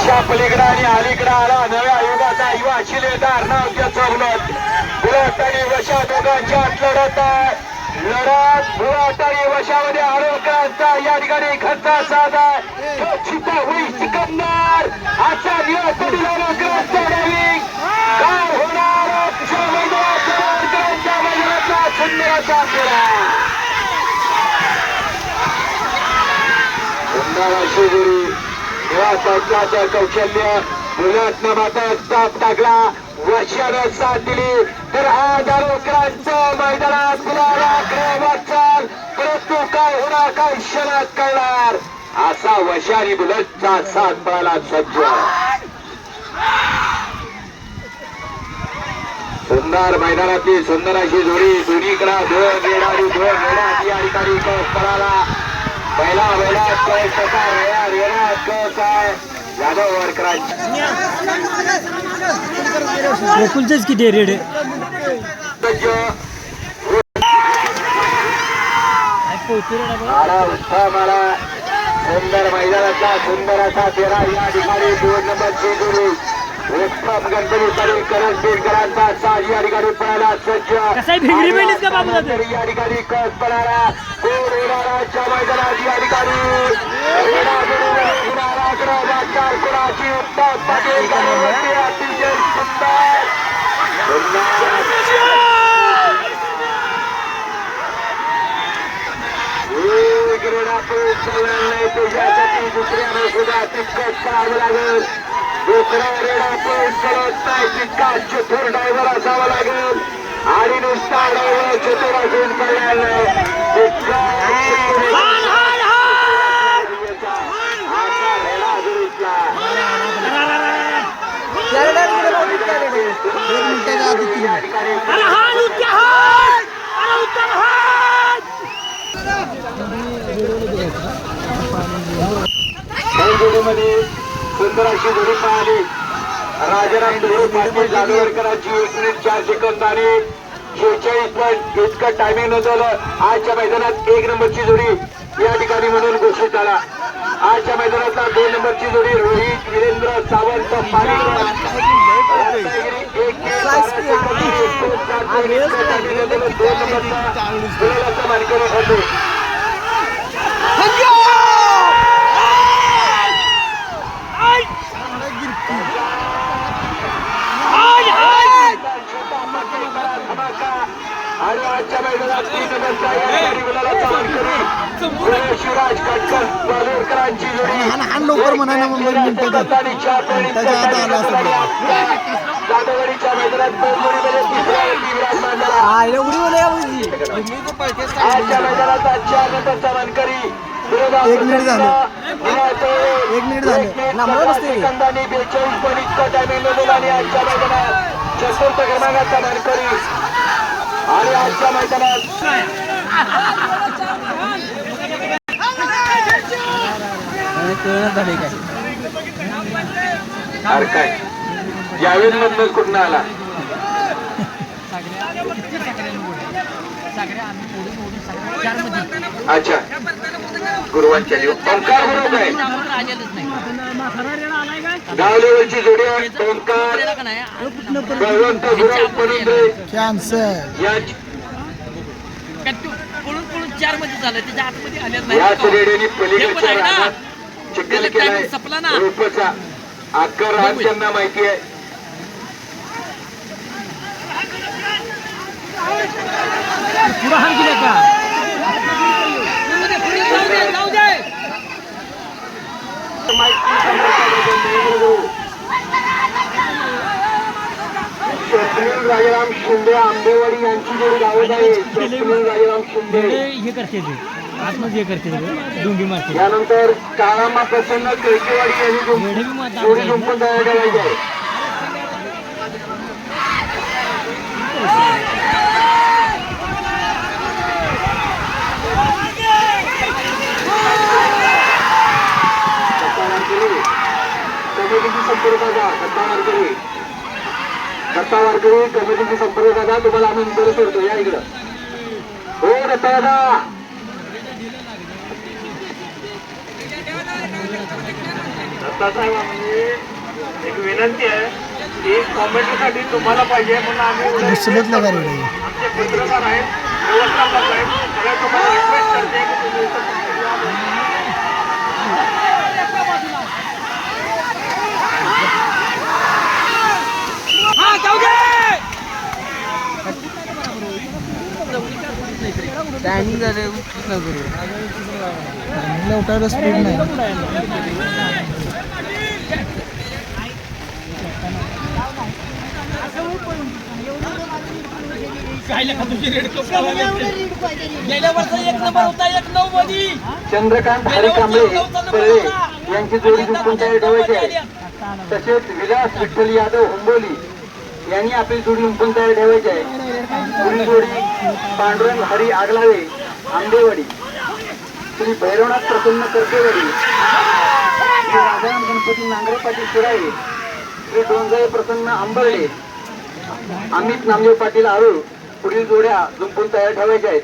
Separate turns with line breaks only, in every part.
अशा पलीकडे आणि अलीकडे आला. नव्या युगाचा युवा शिलेदार नाव त्याचं उलट बुलट आणि वशा दोघांच्यात लढत आहे. लढत बुलट आणि वशामध्ये आरोग्यांचा या ठिकाणी खर्चा साधा तो चिता होई सिकंदर. आजचा दिवस दिला आरोग्यांचा डायविंग काय होणार? आरोग्यांच्या मैदानातला सुंदराचा फेरा सुंदर अशी गुरु या संचाचं कौशल्य मुलातनं मात्र ताप टाकला. वर्षानं साथ दिली. तर आज आरोग्यांचं मैदानात मुलाला वाचाल परंतु काय होणार काय क्षणात कळणार? असा वशारी बुलटचा साथ पळाला सज्ज सुंदर मैदानातली सुंदर अशी जोडी. दोन्हीकडे दोन रेडारी दोन रेडा अधिकारी ठिकाणी पळाला. पहिला वेळा कस रेडा रेडा कस यादव वरकरांची.
गोकुलचेच किती रेड?
आला सुंदर मैदानातला सुंदर असा तेरा या ठिकाणी. दोन नंबरची उत्तम गणपती पाटील करत बेडकरांचा साज या ठिकाणी पळाला सज्ज? तरी या ठिकाणी कस पळाला. कोण येणाराच्या मैदानात या ठिकाणी? कुणाची? उत्तम पाटील अतिशय सुंदर. नाही. त्याच्यासाठी दुसऱ्यानं सुद्धा तितकंच लागेल. दुसरा रेडा पळून चालत नाही तितका चतुर ड्रायव्हर असावा लागेल. आणि नुसता ड्रायव्हर चतुर असून ठिकाणी मध्ये सुंदर अशी जोडी पाहिली. राजाराम धोळे पाटील जाधवकरांची एक मिनिट चार सेकंद आणि शेहेचाळीस पॉईंट इतकं टायमिंग नोंदवलं आजच्या मैदानात एक नंबरची जोडी या ठिकाणी म्हणून घोषित झाला. आजच्या मैदानातला दोन नंबरची जोडी रोहित वीरेंद्र सावंत पाटील. रत्नागिरी एक मिनिट बारा सेकंद आणि एकोणसाठ पॉईंट इतकं timing नोंदवलं. दोन नंबरचा गुलालाचा मानकरी ठरतो आणि आजच्या मैदानात तीन नंबरचा शिवराज कटकर बाजूरकरांची जोडी.
आत आला
मैदानात तिसरा आजच्या मैदानाचा चार नंबरचा मानकरी
एक मिनिट झालं. एक मिनिट झालं. लांबलं नसते.
सेकंदांनी बेचाळीस पण इतकं टायमिंग नोंदवलं आणि आजच्या मैदानात चतुर्थ क्रमांकाचा मानकरी आणि आजच्या मैदानात
काय?
यावेळी मधनच कुठं आला? अच्छा. गुरुवांच्या दिवस ओंकार गुरु काय गाव लेवलची जोडी आहे. ओंकार बळवंत गुरु पनुंद्रे
कॅन्सर
या
पळून पळून चारमध्ये झालं त्याच्या आतमध्ये आल्यात
याच रेड्याने
हे पण
पलीकडच्या
आहे ना.
रानात चिखल केलाय.
संपला ना.
रोपचा
बघूया.
त्यांना माहिती आहे.
पुढं का?
स्वप्नील राजाराम शिंदे. आंबेवाडी यांची जोडी गावत आहे स्वप्नील राजाराम शिंदे
हे करते ते. आतमध्ये हे करते ते. डोंगी मारते.
यानंतर काळामा प्रसन्न कैकेवाडी यांनी. जोडी जुंपून तयार करायची आहे. कमिटीची संपर्क साधा. दत्ता वारकरी. दत्ता वारकरी कमिटीची संपर्क साधा. तुम्हाला आम्ही नंबर सोडतो. या इकडं. हो दत्ता दादा. दादासाहेब म्हणजे एक विनंती आहे की कॉमेंटसाठी तुम्हाला पाहिजे म्हणून आम्ही आमचे पत्रकार आहेत. व्यवस्थापक आहेत. सगळ्या तुम्हाला रिक्वेस्ट करते की तुम्ही इथं फक्त या.
टायमिंग झाले टायमिंगला उठायला स्पीड नाही.
गेल्या वर्षी एक नंबर होता एक नऊ मध्ये
चंद्रकांत हरी कांबळे तळे यांची जोडी जिंकून तयार ठेवायची आहे. तसेच विलास विठ्ठल यादव हुंबोली यांनी आपली जोडी जिंकून तयार ठेवायची आहे. पुढील जोडी पांडुरंग हरी आगलावे आंबेवाडी. श्री भैरवनाथ प्रसन्न करकेवाडी. श्री राजाराम गणपती नांगरे पाटील शिराळे. श्री डोंजाई प्रसन्न आंबर्डे. अमित नामदेव पाटील आळू पुढील जोड्या जुंपून तयार ठेवायच्या आहेत.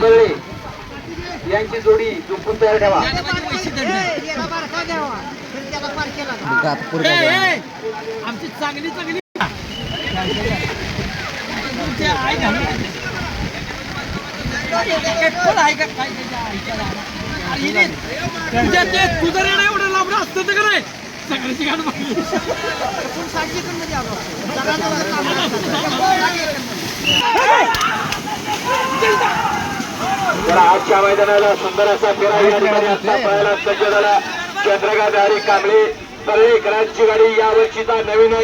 कळले यांची जोडी जुंपून तयार ठेवा.
आमची चांगली चांगली तुझ्या ते तुझं एवढं असतं का नाही सगळ्याची
आजच्या मैदानाला सुंदर असा फेरा या ठिकाणी आता पळायला सज्ज झाला. चंद्रकांत हरी कांबळे परेकरांची गाडी या वर्षीचा नवीन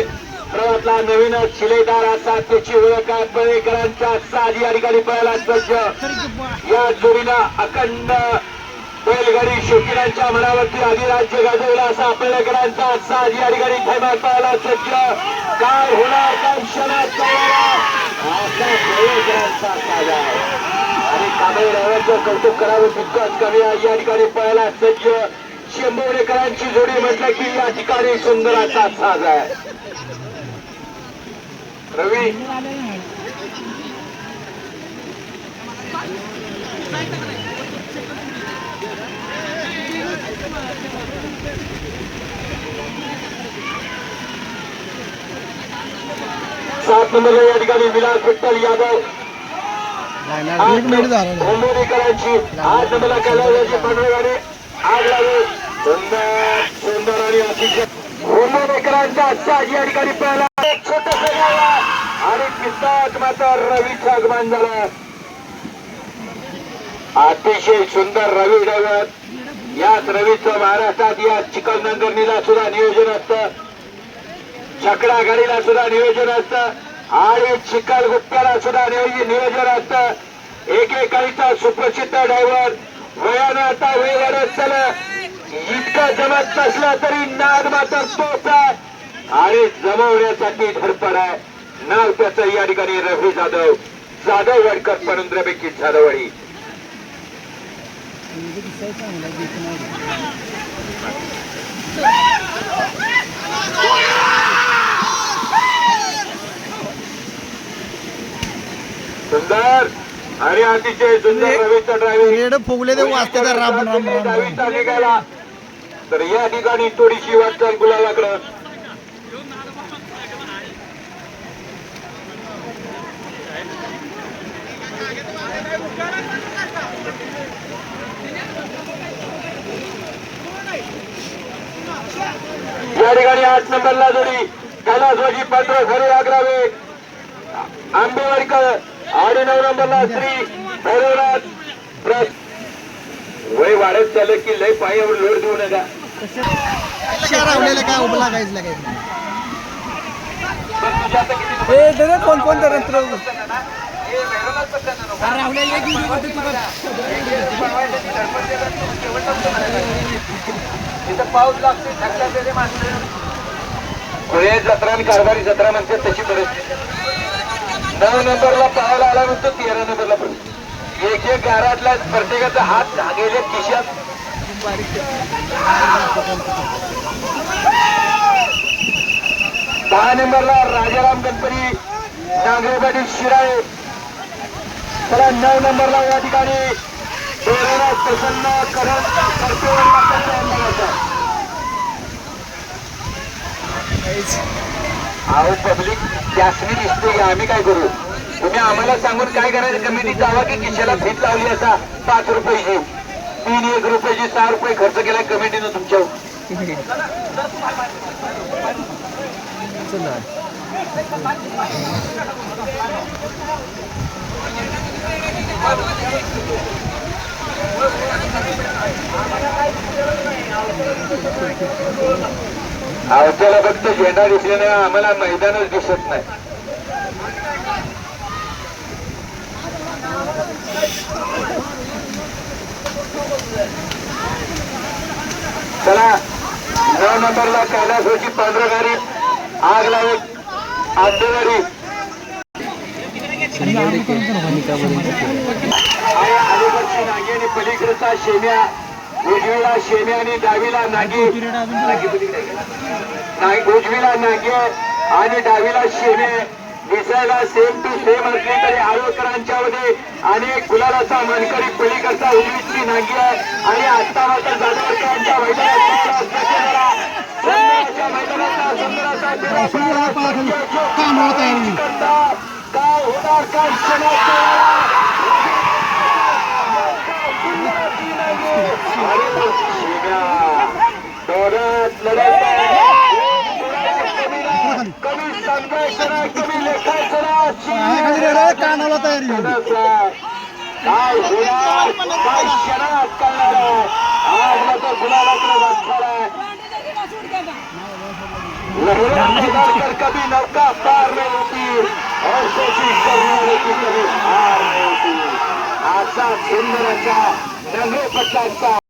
रवतला नवीन शिलेदार असा त्याची ओळख आहे. पळेकरांच्या साधी या ठिकाणी पळायला स्वच्छ या जोडीनं अखंड बैलगाडी शौकीनांच्या मनावरती अधिराज्य गाजवला असा पळेकरांचा साज या ठिकाणी थैमान पळायला स्वच्छ काय होणार काय क्षणात असा पळेकरांचा साज आहे. आणि कामे ड्रायव्हरचं कौतुक करावं तितकंच कमी आहे. या ठिकाणी पळायला सज्ज. शंभवडेकरांची जोडी म्हटलं की या ठिकाणी सुंदर साज आहे. रवी. सात नंबरला या ठिकाणी विलास विठ्ठल यादव. मुंबईकरांची आठ नंबरला कैलासाची पांढरी गाडी आग लागली. सुंदर सुंदर आणि अतिशय. मुंबईकरांचा आजच्या या ठिकाणी पहिला छोटस आणि पिस्तात मात्र रवीचं आगमन झालं. अतिशय सुंदर रवी डगत याच रवीचं महाराष्ट्रात या चिकलनंदनीला सुद्धा नियोजन असतं. छकडा गाडीला सुद्धा नियोजन असतं. आणि चिखल गुप्त्याला सुद्धा नियोजन नियोजन असतं. एकेकाळीचा सुप्रसिद्ध ड्रायव्हर वयानं आता वेळ असताना चला इतकं जमत नसला तरी नाद मात्र तोच आहे. आणि जमवण्यासाठी धडपड आहे. नाव त्याचं या ठिकाणी रवी जाधव जाधव वडकर पनुंद्रपैकी जाधववाडी सुंदर आणि अतिशय सुंदर रवीचा ड्रायव्हिंग
रेड फुगले ते वाजते तर राम राम राम राम.
दहावीचा निघाला. तर या ठिकाणी थोडीशी वाटचाल गुलाबाकडं. या ठिकाणी आठ नंबरला जोडी कैलासवाजी पात्र घरी आग्रावे आंबेवाडकर आणि नऊ नंबरला श्री भैरवनाथ वय वाढत चाललं की लय पायावर लोड देऊ नका
कोण कोण तुला
तिथं पाऊस लागते धक्का देते माणसं. खुळे जत्रा आणि कारभारी जत्रा म्हणते तशी परिस्थिती नऊ नंबरला पाहायला आला म्हणतो तेरा नंबरला पण एक एक गारातला प्रत्येकाचा हात गेले खिशात. दहा नंबरला राजाराम गणपती नांगरेवाडी शिराळे. चला नऊ नंबरला या ठिकाणी प्रसन्न अहो पब्लिक त्यासनी दिसते की आम्ही काय करू? तुम्ही आम्हाला सांगून काय करायचं? कमिटी जावा की खिशाला फीत लावली असा? पाच रुपयाची. तीन एक रुपयाची सहा रुपये खर्च केला कमिटीनं तुमच्यावर.
चला
फक्त झेंडा दिसल्याने आम्हाला मैदानच दिसत नाही. चला नऊ नंबरला कैलासोची पांढरं गाडी आग लावत आंदेवाडी अलीकडची नागी आणि पलीकडचा शेम्या उजवीला शेम्या आणि डावीला नागी. उजवीला नागी. आणि डावीला शेमे दिसायला सेम टू सेम असली तरी आरोकरांच्या मध्ये आणि गुलालाचा मनकरी पलीकडचा उजवीची नागी आहे आणि आता मात्र जाधवकरांच्या मैदानात सुंदराच्या मैदानाचा सुंदराचा
कानाला तयारी
काय होणार काय क्षणात करणार आज मात्र गुलाला वाटणार आहे कर कभी नौका पार नहीं होती और कोशिश करने की हार असा सुंदर असा नंगे